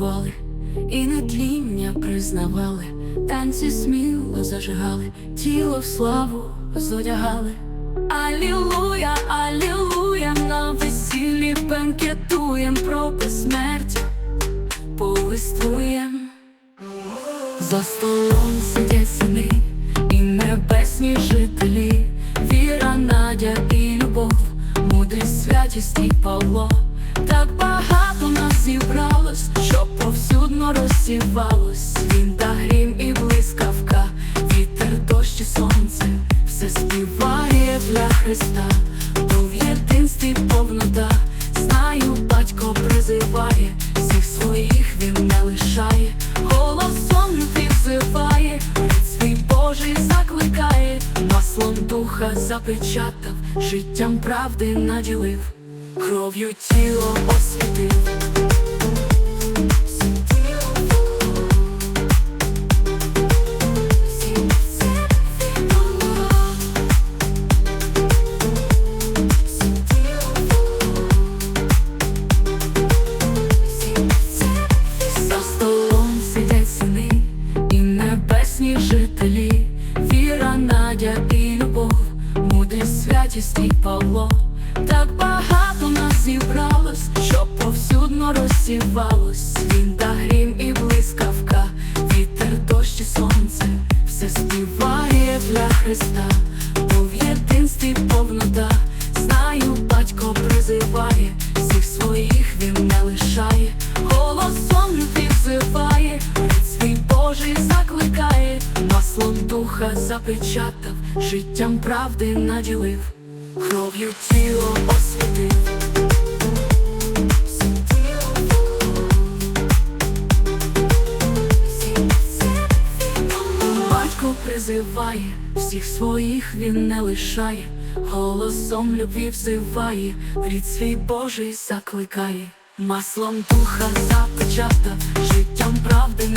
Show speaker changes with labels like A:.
A: воли, і нетління признавали, танці сміло зажигали, тіло в славу зодягали. Алілуя, алілуя, на весіллі бенкетуєм про безсмертя, повествуєм. За столом сидять сини і небесні жителі, віра, надя і любов, мудрість, святість і Павло. Зібралось, що повсюдно розсівалось. Він та грім і блискавка, вітер, дощ і сонце, все співає для Христа, бо в єдинстві повнота, знаю, батько призиває, всіх своїх він не лишає, голосом любві взиває, свій Божий закликає, маслом духа запечатав, життям правди наділив, кров'ю тіло освітив. І. Так багато нас зібралось, що повсюдно розсівалось. Він та грім і блискавка, вітер, дощ і сонце, все співає для Христа, бо в єдинстві повнота, знаю, батько призиває, всіх своїх він не лишає, голосом любві взиває, свій Божий закликає, маслом духа запечатав, життям правди наділив, кров'ю тіло освітив. Батько призиває, всіх своїх він не лишає, голосом любві взиває, рід свій Божий закликає, маслом духа запечатав, життям правди.